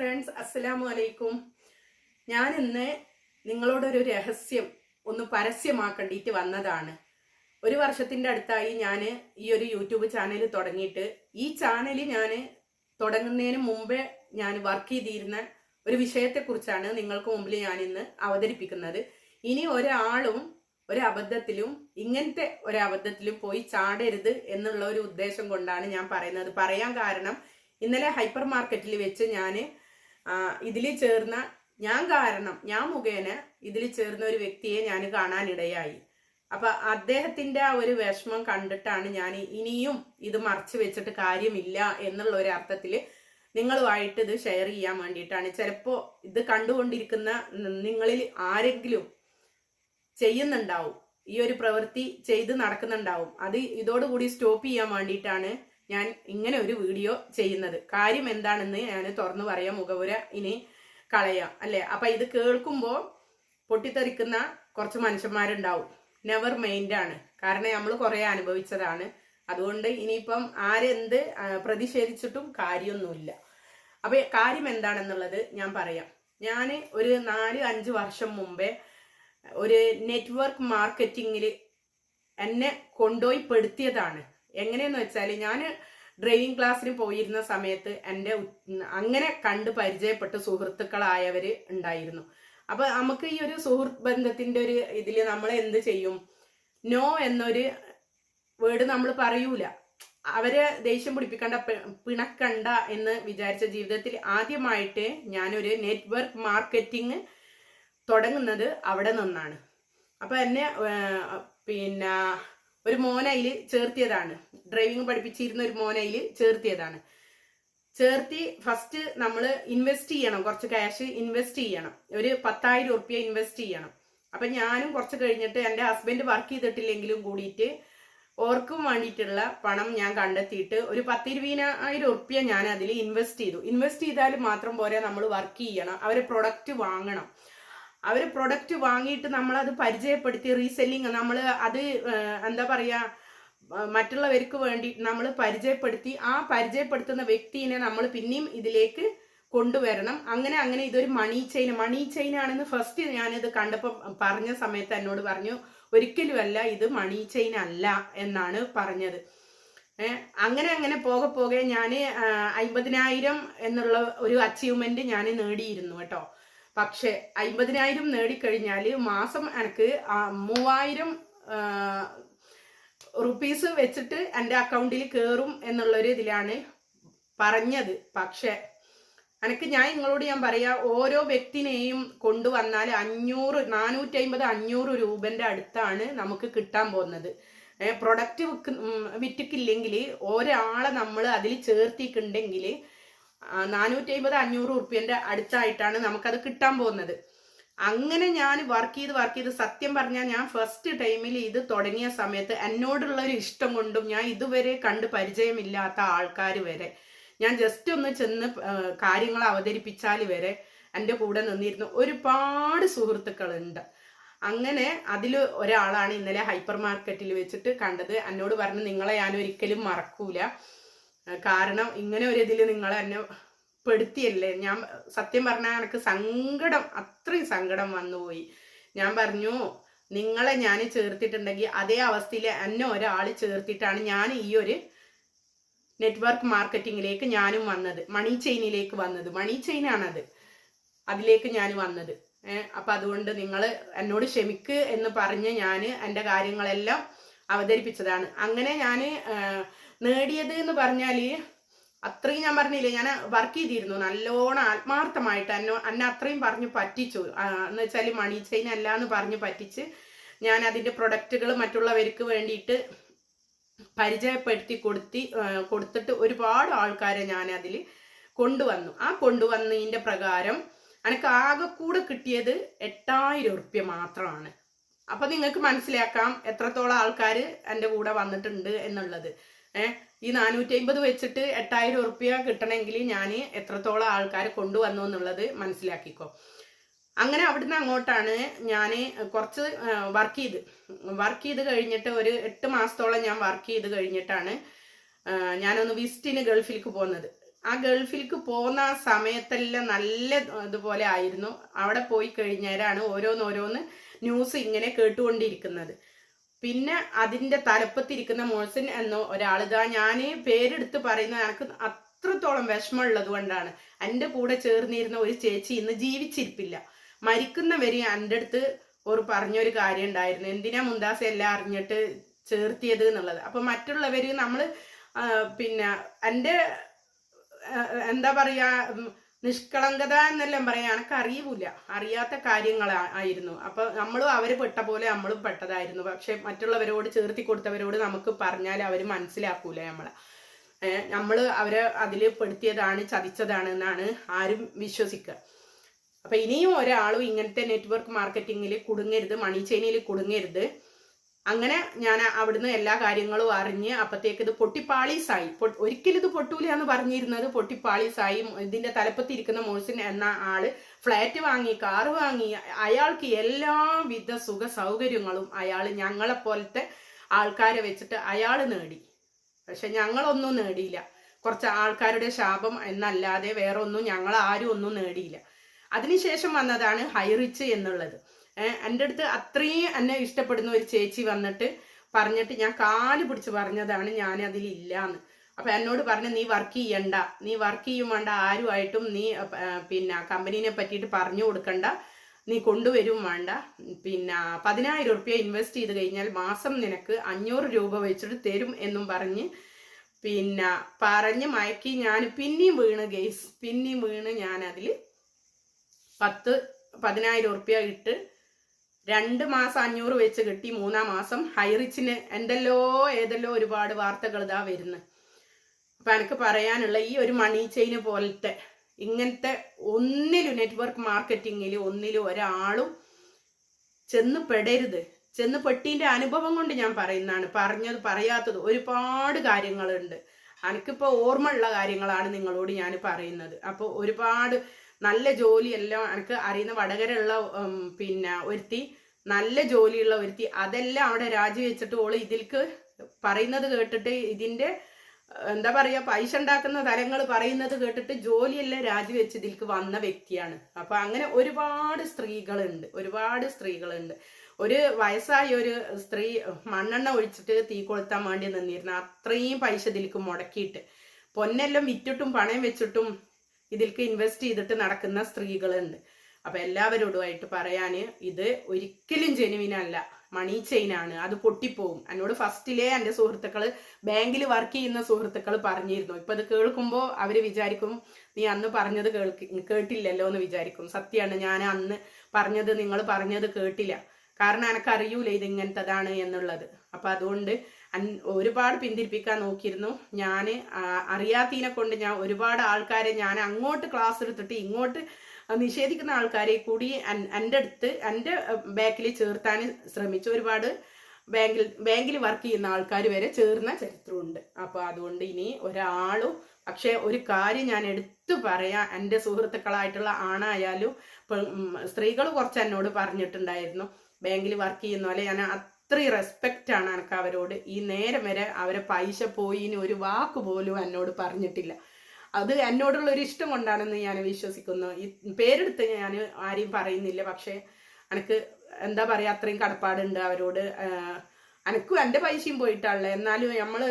Friends അസ്സലാമു അലൈക്കും ഞാൻ ഇന്ന് നിങ്ങളോടൊരു രഹസ്യം ഒന്ന് പരസ്യമാക്കേണ്ടിയിട്ട് വന്നതാണ്. ഒരു വർഷത്തിന്റെ അടുത്തായി ഞാൻ ഈ ഒരു യൂട്യൂബ് ചാനൽ തുടങ്ങിയിട്ട് ഈ ചാനൽ ഞാൻ തുടങ്ങുന്നതിന് മുമ്പേ ഞാൻ വർക്ക് ചെയ്തിരുന്ന ഒരു വിഷയത്തെക്കുറിച്ചാണ് നിങ്ങൾക്ക് മുമ്പിൽ ഞാൻ ഇന്ന് അവതരിപ്പിക്കുന്നത്. ഇനി ഒരാളും ഒരു ഇങ്ങനത്തെ ഒരു പോയി ചാടരുത് എന്നുള്ള ഒരു ഉദ്ദേശം കൊണ്ടാണ് ഞാൻ പറയുന്നത്. പറയാൻ കാരണം ഇന്നലെ ഹൈപ്പർ മാർക്കറ്റിൽ വെച്ച് ഞാൻ ഇതിൽ ചേർന്ന ഞാൻ കാരണം ഞാൻ മുഖേന ഇതിൽ ചേർന്ന ഒരു വ്യക്തിയെ ഞാൻ കാണാനിടയായി. അപ്പൊ അദ്ദേഹത്തിന്റെ ആ ഒരു വിഷമം കണ്ടിട്ടാണ് ഞാൻ ഇനിയും ഇത് മറച്ചു വെച്ചിട്ട് കാര്യമില്ല എന്നുള്ള ഒരു അർത്ഥത്തിൽ നിങ്ങളുമായിട്ട് ഇത് ഷെയർ ചെയ്യാൻ വേണ്ടിയിട്ടാണ്. ചിലപ്പോ ഇത് കണ്ടുകൊണ്ടിരിക്കുന്ന നിങ്ങളിൽ ആരെങ്കിലും ചെയ്യുന്നുണ്ടാവും. ഈ ഒരു പ്രവൃത്തി ചെയ്ത് നടക്കുന്നുണ്ടാവും. അത് ഇതോടുകൂടി സ്റ്റോപ്പ് ചെയ്യാൻ വേണ്ടിയിട്ടാണ് ഞാൻ ഇങ്ങനെ ഒരു വീഡിയോ ചെയ്യുന്നത്. കാര്യം എന്താണെന്ന് ഞാൻ തുറന്നു പറയാം മുഖപുര ഇനി കളയാം അല്ലെ? അപ്പൊ ഇത് കേൾക്കുമ്പോൾ പൊട്ടിത്തെറിക്കുന്ന കുറച്ച് മനുഷ്യന്മാരുണ്ടാവും. നെവർ മൈൻഡ് ആണ്. കാരണം നമ്മൾ കുറെ അനുഭവിച്ചതാണ്. അതുകൊണ്ട് ഇനിയിപ്പം ആരെന്ത് പ്രതിഷേധിച്ചിട്ടും കാര്യമൊന്നുമില്ല. അപ്പൊ കാര്യം എന്താണെന്നുള്ളത് ഞാൻ പറയാം. ഞാൻ ഒരു നാല് അഞ്ച് വർഷം മുമ്പേ ഒരു നെറ്റ്വർക്ക് മാർക്കറ്റിങ്ങിൽ എന്നെ കൊണ്ടുപോയി പെടുത്തിയതാണ് എങ്ങനെയെന്ന് വെച്ചാൽ ഞാൻ ഡ്രൈവിംഗ് ക്ലാസ്സിന് പോയിരുന്ന സമയത്ത് എന്റെ അങ്ങനെ കണ്ട് പരിചയപ്പെട്ട് സുഹൃത്തുക്കളായവർ ഉണ്ടായിരുന്നു. അപ്പൊ നമുക്ക് ഈ ഒരു സുഹൃത്ത് ബന്ധത്തിന്റെ ഒരു ഇതിൽ നമ്മൾ എന്ത് ചെയ്യും? നോ എന്നൊരു വേർഡ് നമ്മൾ പറയൂല. അവരെ ദേഷ്യം പിടിപ്പിക്കണ്ട പിണക്കണ്ട എന്ന് വിചാരിച്ച ജീവിതത്തിൽ ആദ്യമായിട്ട് ഞാനൊരു നെറ്റ്വർക്ക് മാർക്കറ്റിംഗ് തുടങ്ങുന്നത് അവിടെ നിന്നാണ്. അപ്പൊ എന്നെ പിന്നെ ഒരു മോനയിൽ ചേർത്തിയതാണ്. ഡ്രൈവിംഗ് പഠിപ്പിച്ചിരുന്ന ഒരു മോനയിൽ ചേർത്തിയതാണ്. ചേർത്തി ഫസ്റ്റ് നമ്മൾ ഇൻവെസ്റ്റ് ചെയ്യണം. കുറച്ച് ക്യാഷ് ഇൻവെസ്റ്റ് ചെയ്യണം. ഒരു പത്തായിരം ഉറുപ്പ്യ ഇൻവെസ്റ്റ് ചെയ്യണം. അപ്പൊ ഞാനും കുറച്ച് കഴിഞ്ഞിട്ട് എന്റെ ഹസ്ബൻഡ് വർക്ക് ചെയ്തിട്ടില്ലെങ്കിലും കൂടിയിട്ട് ഓർക്കും വേണ്ടിയിട്ടുള്ള പണം ഞാൻ കണ്ടെത്തിയിട്ട് ഒരു പത്തിരുപതിനായിരം ഉറുപ്പ്യ ഞാൻ അതിൽ ഇൻവെസ്റ്റ് ചെയ്തു. ഇൻവെസ്റ്റ് ചെയ്താൽ മാത്രം പോരാ നമ്മൾ വർക്ക് ചെയ്യണം. അവരെ പ്രൊഡക്റ്റ് വാങ്ങണം. അവർ പ്രൊഡക്റ്റ് വാങ്ങിയിട്ട് നമ്മളത് പരിചയപ്പെടുത്തി റീസെല്ലിങ് നമ്മൾ അത് എന്താ പറയുക മറ്റുള്ളവർക്ക് വേണ്ടി നമ്മൾ പരിചയപ്പെടുത്തി ആ പരിചയപ്പെടുത്തുന്ന വ്യക്തിനെ നമ്മൾ പിന്നെയും ഇതിലേക്ക് കൊണ്ടുവരണം. അങ്ങനെ അങ്ങനെ ഇതൊരു മണി ചെയിൻ മണി ചെയിൻ ആണെന്ന് ഫസ്റ്റ് ഞാനിത് കണ്ടപ്പോൾ പറഞ്ഞ സമയത്ത് എന്നോട് പറഞ്ഞു ഒരിക്കലുമല്ല ഇത് മണി ചെയിൻ അല്ല എന്നാണ് പറഞ്ഞത്. അങ്ങനെ അങ്ങനെ പോകെ പോകെ ഞാൻ അമ്പതിനായിരം എന്നുള്ള ഒരു അച്ചീവ്മെന്റ് ഞാൻ നേടിയിരുന്നു കേട്ടോ. പക്ഷെ അമ്പതിനായിരം നേടിക്കഴിഞ്ഞാൽ മാസം എനിക്ക് മൂവായിരം റുപ്പീസ് വെച്ചിട്ട് എന്റെ അക്കൗണ്ടിൽ കയറും എന്നുള്ളൊരു ഇതിലാണ് പറഞ്ഞത്. പക്ഷെ എനിക്ക് ഞാൻ നിങ്ങളോട് ഞാൻ പറയാ ഓരോ വ്യക്തിനെയും കൊണ്ടുവന്നാൽ അഞ്ഞൂറ് നാനൂറ്റി അമ്പത് അഞ്ഞൂറ് രൂപന്റെ അടുത്താണ് നമുക്ക് കിട്ടാൻ പോകുന്നത്. പ്രൊഡക്റ്റ് വിൽക്ക് വിറ്റിക്കില്ലെങ്കിൽ ഒരാളെ നമ്മൾ അതിൽ ചേർത്തിട്ടുണ്ടെങ്കിൽ നാനൂറ്റി അമ്പത് അഞ്ഞൂറ് ഉറുപ്പ്യന്റെ അടുത്തായിട്ടാണ് നമുക്കത് കിട്ടാൻ പോകുന്നത്. അങ്ങനെ ഞാൻ വർക്ക് ചെയ്ത് വർക്ക് ചെയ്ത് സത്യം പറഞ്ഞാൽ ഞാൻ ഫസ്റ്റ് ടൈമിൽ ഇത് തുടങ്ങിയ സമയത്ത് എന്നോടുള്ള ഒരു ഇഷ്ടം കൊണ്ടും ഞാൻ ഇതുവരെ കണ്ട് പരിചയമില്ലാത്ത ആൾക്കാർ വരെ. ഞാൻ ജസ്റ്റ് ഒന്ന് ചെന്ന് കാര്യങ്ങൾ അവതരിപ്പിച്ചാൽ വരെ എന്റെ കൂടെ നിന്നിരുന്നു ഒരുപാട് സുഹൃത്തുക്കളുണ്ട്. അങ്ങനെ അതിൽ ഒരാളാണ് ഇന്നലെ ഹൈപ്പർ മാർക്കറ്റിൽ വെച്ചിട്ട് കണ്ടത്. എന്നോട് പറഞ്ഞു നിങ്ങളെ ഞാൻ ഒരിക്കലും മറക്കൂല. കാരണം ഇങ്ങനെ ഒരു ഇതിൽ നിങ്ങൾ എന്നെ പെടുത്തിയല്ലേ? ഞാൻ സത്യം പറഞ്ഞാൽ എനിക്ക് സങ്കടം അത്രയും സങ്കടം വന്നുപോയി ഞാൻ പറഞ്ഞു നിങ്ങളെ ഞാൻ ചേർത്തിട്ടുണ്ടെങ്കിൽ അതേ അവസ്ഥയിൽ എന്നെ ഒരാൾ ചേർത്തിട്ടാണ് ഞാൻ ഈ ഒരു നെറ്റ്വർക്ക് മാർക്കറ്റിങ്ങിലേക്ക് ഞാനും വന്നത്. മണി ചെയിനിലേക്ക് വന്നത്. മണി ചെയിനാണത്. അതിലേക്ക് ഞാൻ വന്നത്. അപ്പൊ അതുകൊണ്ട് നിങ്ങൾ എന്നോട് ക്ഷമിക്ക് എന്ന് പറഞ്ഞ് ഞാൻ എന്റെ കാര്യങ്ങളെല്ലാം അവതരിപ്പിച്ചതാണ്. അങ്ങനെ ഞാൻ നേടിയത് എന്ന് പറഞ്ഞാൽ അത്രയും ഞാൻ പറഞ്ഞില്ലേ ഞാൻ വർക്ക് ചെയ്തിരുന്നു. നല്ലോണം ആത്മാർത്ഥമായിട്ട് എന്നെ എന്നെ അത്രയും പറഞ്ഞ് പറ്റിച്ചു. എന്ന് വെച്ചാൽ മണി ചെയിൻ അല്ല എന്ന് പറഞ്ഞ് പറ്റിച്ച് ഞാൻ അതിന്റെ പ്രൊഡക്റ്റുകൾ മറ്റുള്ളവർക്ക് വേണ്ടിയിട്ട് പരിചയപ്പെടുത്തി കൊടുത്തി കൊടുത്തിട്ട് ഒരുപാട് ആൾക്കാരെ ഞാൻ അതിൽ കൊണ്ടുവന്നു. ആ കൊണ്ടുവന്നതിന്റെ പ്രകാരം എനിക്ക് ആകെ കൂടെ കിട്ടിയത് എട്ടായിരം ഉറുപ്യ മാത്രമാണ്. അപ്പൊ നിങ്ങൾക്ക് മനസ്സിലാക്കാം എത്രത്തോളം ആൾക്കാർ എന്റെ കൂടെ വന്നിട്ടുണ്ട് എന്നുള്ളത്. ഏഹ് ഈ നാനൂറ്റി അമ്പത് വെച്ചിട്ട് എട്ടായിരം ഉറുപ്പ്യ കിട്ടണമെങ്കിൽ ഞാൻ എത്രത്തോളം ആൾക്കാർ കൊണ്ടുവന്നു എന്നുള്ളത് മനസ്സിലാക്കിക്കോ. അങ്ങനെ അവിടുന്ന് അങ്ങോട്ടാണ് ഞാൻ കുറച്ച് വർക്ക് ചെയ്ത്. വർക്ക് ചെയ്ത് കഴിഞ്ഞിട്ട് ഒരു എട്ട് മാസത്തോളം ഞാൻ വർക്ക് ചെയ്ത് കഴിഞ്ഞിട്ടാണ് ഞാനൊന്ന് വിസിറ്റിന് ഗൾഫിലേക്ക് പോകുന്നത്. ആ ഗൾഫിലേക്ക് പോകുന്ന ആ സമയത്തെല്ലാം നല്ല ഇതുപോലെ ആയിരുന്നു. അവിടെ പോയി കഴിഞ്ഞാലാണ് ഓരോന്നോരോന്ന് ന്യൂസ് ഇങ്ങനെ കേട്ടുകൊണ്ടിരിക്കുന്നത്. പിന്നെ അതിന്റെ തലപ്പത്തിരിക്കുന്ന മോഴ്സൻ എന്ന ഒരാൾ ഒരാളിതാ ഞാൻ പേരെടുത്ത് പറയുന്നത് എനിക്ക് അത്രത്തോളം വിഷമമുള്ളത് കൊണ്ടാണ്. എന്റെ കൂടെ ചേർന്നിരുന്ന ഒരു ചേച്ചി ഇന്ന് ജീവിച്ചിരിപ്പില്ല. മരിക്കുന്നവരെ എന്റെ അടുത്ത് ഒരു പറഞ്ഞൊരു കാര്യം ഉണ്ടായിരുന്നു. എന്തിനാ മുന്താസ എല്ലാം അറിഞ്ഞിട്ട് ചേർത്തിയത് എന്നുള്ളത്. അപ്പൊ മറ്റുള്ളവർ നമ്മൾ പിന്നെ എന്റെ എന്താ പറയാ ഉം, നിഷ്കളങ്കത എന്നെല്ലാം പറയാ. എനക്ക് അറിയൂല അറിയാത്ത കാര്യങ്ങൾ ആയിരുന്നു. അപ്പൊ നമ്മളും അവർ പെട്ട പോലെ നമ്മളും പെട്ടതായിരുന്നു. പക്ഷെ മറ്റുള്ളവരോട് ചേർത്തി കൊടുത്തവരോട് നമുക്ക് പറഞ്ഞാൽ അവർ മനസ്സിലാക്കൂല നമ്മളെ. ഏഹ് നമ്മൾ അവരെ അതിൽ പെടുത്തിയതാണ് ചതിച്ചതാണ് എന്നാണ് ആരും വിശ്വസിക്കുക അപ്പൊ ഇനിയും ഒരാളും ഇങ്ങനത്തെ നെറ്റ്വർക്ക് മാർക്കറ്റിങ്ങിൽ കുടുങ്ങരുത് മണി ചെയിനിൽ കുടുങ്ങരുത്. അങ്ങനെ ഞാൻ അവിടുന്ന് എല്ലാ കാര്യങ്ങളും അറിഞ്ഞ് അപ്പത്തേക്ക് ഇത് പൊട്ടിപ്പാളീസായി. ഒരിക്കലും ഇത് പൊട്ടൂല എന്ന് പറഞ്ഞിരുന്നത് പൊട്ടിപ്പാളീസായി. ഇതിന്റെ തലപ്പത്തിരിക്കുന്ന മോഴ്സിൻ എന്ന ആൾ ഫ്ലാറ്റ് വാങ്ങി കാറ് വാങ്ങി അയാൾക്ക് എല്ലാവിധ സുഖ സൗകര്യങ്ങളും അയാൾ ഞങ്ങളെ പോലത്തെ ആൾക്കാരെ വെച്ചിട്ട് അയാൾ നേടി. പക്ഷെ ഞങ്ങളൊന്നും നേടിയില്ല. കുറച്ച് ആൾക്കാരുടെ ശാപം എന്നല്ലാതെ വേറെ ഒന്നും ഞങ്ങൾ ആരും ഒന്നും നേടിയില്ല. അതിനുശേഷം വന്നതാണ് ഹൈറിച്ച് എന്നുള്ളത്. എന്റെ അടുത്ത് അത്രയും എന്നെ ഇഷ്ടപ്പെടുന്ന ഒരു ചേച്ചി വന്നിട്ട് പറഞ്ഞിട്ട് ഞാൻ കാൽ പിടിച്ച് പറഞ്ഞതാണ് ഞാൻ അതിലില്ലാന്ന് അപ്പം എന്നോട് പറഞ്ഞു നീ വർക്ക് ചെയ്യണ്ട. നീ വർക്ക് ചെയ്യും വേണ്ട. ആരുമായിട്ടും നീ പിന്നെ കമ്പനീനെ പറ്റിയിട്ട് പറഞ്ഞു കൊടുക്കണ്ട. നീ കൊണ്ടുവരും വേണ്ട. പിന്നെ പതിനായിരം റുപ്യ ഇൻവെസ്റ്റ് ചെയ്ത് കഴിഞ്ഞാൽ മാസം നിനക്ക് അഞ്ഞൂറ് രൂപ വെച്ചിട്ട് തരും എന്നും പറഞ്ഞ് പിന്നെ പറഞ്ഞ് മയക്കി ഞാൻ പിന്നെയും വീണ് ഗെയ്സ് പിന്നെയും വീണ് ഞാൻ പത്ത് പതിനായിരം റുപ്യ ഇട്ട് രണ്ട് മാസം അഞ്ഞൂറ് വെച്ച് കിട്ടി മൂന്നാം മാസം ഹൈറിച്ചിന് എന്തെല്ലോ ഏതെല്ലോ ഒരുപാട് വാർത്തകൾ ഇതാ വരുന്നത് അപ്പൊ എനിക്ക് പറയാനുള്ള ഈ ഒരു മണി ചെയിന് പോലത്തെ ഇങ്ങനത്തെ ഒന്നിലും നെറ്റ്വർക്ക് മാർക്കറ്റിങ്ങിൽ ഒന്നിലും ഒരാളും ചെന്ന് പെടരുത്. ചെന്ന് പെട്ടീന്റെ അനുഭവം കൊണ്ട് ഞാൻ പറയുന്നതാണ്. പറഞ്ഞത് പറയാത്തത് ഒരുപാട് കാര്യങ്ങളുണ്ട്. എനിക്കിപ്പോ ഓർമ്മയുള്ള കാര്യങ്ങളാണ് നിങ്ങളോട് ഞാൻ പറയുന്നത്. അപ്പോൾ ഒരുപാട് നല്ല ജോലി എല്ലാം എനിക്ക് അറിയുന്ന വടകരയുള്ള പിന്നെ ഒരുത്തി നല്ല ജോലിയുള്ള ഒരുത്തി. അതെല്ലാം അവിടെ രാജിവെച്ചിട്ട് ഓൾ ഇതിൽക്ക് പറയുന്നത് കേട്ടിട്ട് ഇതിന്റെ എന്താ പറയാ പൈസ ഉണ്ടാക്കുന്ന തലങ്ങൾ പറയുന്നത് കേട്ടിട്ട് ജോലിയെല്ലാം രാജിവെച്ച് ഇതിൽക്ക് വന്ന വ്യക്തിയാണ്. അപ്പൊ അങ്ങനെ ഒരുപാട് സ്ത്രീകളുണ്ട് ഒരുപാട് സ്ത്രീകളുണ്ട്. ഒരു വയസ്സായ ഒരു സ്ത്രീ മണ്ണെണ്ണ ഒഴിച്ചിട്ട് തീ കൊളുത്താൻ വേണ്ടി നിന്നിരുന്നു. അത്രയും പൈസ ഇതിൽക്ക് മുടക്കിയിട്ട്. പൊന്നെല്ലാം വിറ്റിട്ടും പണയം വെച്ചിട്ടും ഇതിൽക്ക് ഇൻവെസ്റ്റ് ചെയ്തിട്ട് നടക്കുന്ന സ്ത്രീകളുണ്ട്. അപ്പൊ എല്ലാവരോടുമായിട്ട് പറയാന് ഇത് ഒരിക്കലും ജെനുവിൻ അല്ല. മണി ചെയിൻ ആണ്. അത് പൊട്ടിപ്പോവും. എന്നോട് ഫസ്റ്റിലെ എന്റെ സുഹൃത്തുക്കൾ ബാങ്കിൽ വർക്ക് ചെയ്യുന്ന സുഹൃത്തുക്കൾ പറഞ്ഞിരുന്നു. ഇപ്പൊ അത് കേൾക്കുമ്പോൾ അവർ വിചാരിക്കും നീ അന്ന് പറഞ്ഞത് കേൾക്കി കേട്ടില്ലല്ലോ എന്ന് വിചാരിക്കും. സത്യമാണ് ഞാൻ അന്ന് പറഞ്ഞത് നിങ്ങൾ പറഞ്ഞത് കേട്ടില്ല. കാരണം എനക്കറിയൂല ഇത് ഇങ്ങനത്തതാണ് എന്നുള്ളത്. അപ്പൊ അതുകൊണ്ട് ഒരുപാട് പിന്തിരിപ്പിക്കാൻ നോക്കിയിരുന്നു. ഞാൻ അറിയാത്തതിനെ കൊണ്ട് ഞാൻ ഒരുപാട് ആൾക്കാരെ ഞാൻ അങ്ങോട്ട് ക്ലാസ് എടുത്തിട്ട് ഇങ്ങോട്ട് നിഷേധിക്കുന്ന ആൾക്കാരെ കൂടി എൻ- എന്റെ അടുത്ത് എന്റെ ബാക്കിൽ ചേർത്താൻ ശ്രമിച്ചു ഒരുപാട് ബാങ്കിൽ ബാങ്കിൽ വർക്ക് ചെയ്യുന്ന ആൾക്കാർ വരെ ചേർന്ന ചരിത്രമുണ്ട്. അപ്പോൾ അതുകൊണ്ട് ഇനി ഒരാളും പക്ഷെ ഒരു കാര്യം ഞാൻ എടുത്തു പറയാം എന്റെ സുഹൃത്തുക്കളായിട്ടുള്ള ആണായാലും സ്ത്രീകൾ കുറച്ച് എന്നോട് പറഞ്ഞിട്ടുണ്ടായിരുന്നു. ബാങ്കിൽ വർക്ക് ചെയ്യുന്ന പോലെ ഞാൻ അത്രയും റെസ്പെക്റ്റ് ആണ് എനിക്ക് അവരോട്. ഈ നേരം വരെ അവരെ പൈസ പോയി ഇനി ഒരു വാക്ക് പോലും എന്നോട് പറഞ്ഞിട്ടില്ല. അത് എന്നോടുള്ള ഒരു ഇഷ്ടം കൊണ്ടാണെന്ന് ഞാൻ വിശ്വസിക്കുന്നു. ഈ പേരെടുത്ത് ഞാൻ ആരെയും പറയുന്നില്ല. പക്ഷേ എനിക്ക് എന്താ പറയാ അത്രയും കടപ്പാടുണ്ട് അവരോട്. എനക്കും എന്റെ പൈസയും പോയിട്ടാണല്ലോ. എന്നാലും നമ്മൾ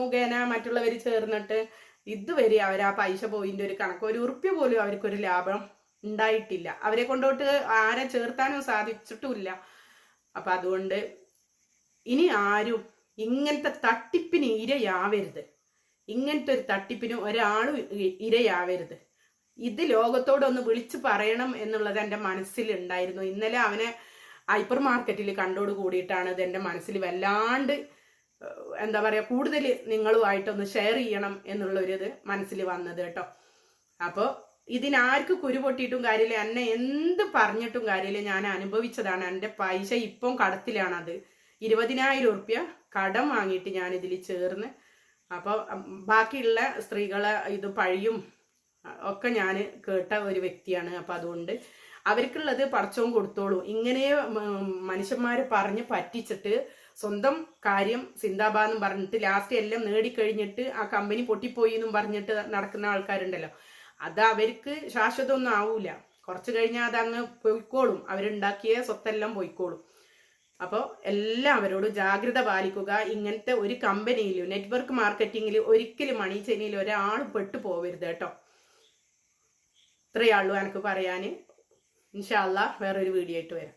മുഖേന മറ്റുള്ളവർ ചേർന്നിട്ട് ഇതുവരെ അവർ ആ പൈസ പോയിന്റെ ഒരു കണക്ക് ഒരു ഉറുപ്പ്യ പോലും അവർക്കൊരു ലാഭം ഉണ്ടായിട്ടില്ല. അവരെ കൊണ്ടോട്ട് ആരെ ചേർത്താനും സാധിച്ചിട്ടുമില്ല. അപ്പൊ അതുകൊണ്ട് ഇനി ആരും ഇങ്ങനത്തെ തട്ടിപ്പിന് ഇരയാവരുത്. ഇങ്ങനത്തെ ഒരു തട്ടിപ്പിന് ഒരാളും ഇരയാവരുത്. ഇത് ലോകത്തോടൊന്ന് വിളിച്ചു പറയണം എന്നുള്ളത് എന്റെ മനസ്സിലുണ്ടായിരുന്നു. ഇന്നലെ അവനെ ഹൈപ്പർ മാർക്കറ്റിൽ കണ്ടോട് കൂടിയിട്ടാണ് ഇത് എന്റെ മനസ്സിൽ വല്ലാണ്ട് എന്താ പറയുക കൂടുതൽ നിങ്ങളുമായിട്ടൊന്ന് ഷെയർ ചെയ്യണം എന്നുള്ളൊരിത് മനസ്സിൽ വന്നത് കേട്ടോ. അപ്പോൾ ഇതിനാർക്ക് കുരു പൊട്ടിയിട്ടും കാര്യമില്ല. എന്നെ എന്ത് പറഞ്ഞിട്ടും കാര്യമില്ല. ഞാൻ അനുഭവിച്ചതാണ്. എന്റെ പൈസ ഇപ്പം കടത്തിലാണത്. ഇരുപതിനായിരം ഉറുപ്യ കടം വാങ്ങിയിട്ട് ഞാൻ ഇതിൽ ചേർന്ന് അപ്പോൾ ബാക്കിയുള്ള സ്ത്രീകളെ ഇത് പഴിയും ഒക്കെ ഞാൻ കേട്ട ഒരു വ്യക്തിയാണ്. അപ്പം അതുകൊണ്ട് അവർക്കുള്ളത് പടച്ചവും കൊടുത്തോളൂ. ഇങ്ങനെ മനുഷ്യന്മാർ പറഞ്ഞ് പറ്റിച്ചിട്ട് സ്വന്തം കാര്യം സിന്താബാന്നും പറഞ്ഞിട്ട് ലാസ്റ്റ് എല്ലാം നേടിക്കഴിഞ്ഞിട്ട് ആ കമ്പനി പൊട്ടിപ്പോയി എന്നും പറഞ്ഞിട്ട് നടക്കുന്ന ആൾക്കാരുണ്ടല്ലോ. അത് അവർക്ക് ശാശ്വതമൊന്നും ആവൂല. കുറച്ച് കഴിഞ്ഞാൽ അതങ്ങ് പോയിക്കോളും. അവരുണ്ടാക്കിയ സ്വത്തെല്ലാം പോയിക്കോളും. അപ്പോൾ എല്ലാവരോടും ജാഗ്രത പാലിക്കുക. ഇങ്ങനത്തെ ഒരു കമ്പനിയിലും നെറ്റ്വർക്ക് മാർക്കറ്റിങ്ങിൽ ഒരിക്കലും മണി ചെനിയിൽ ഒരാൾ പെട്ടു പോവരുത് കേട്ടോ. ഇത്രയേ ഉള്ളൂ എനിക്ക് പറയാൻ ഇൻഷാല്ല വേറൊരു വീഡിയോ ആയിട്ട് വരാം.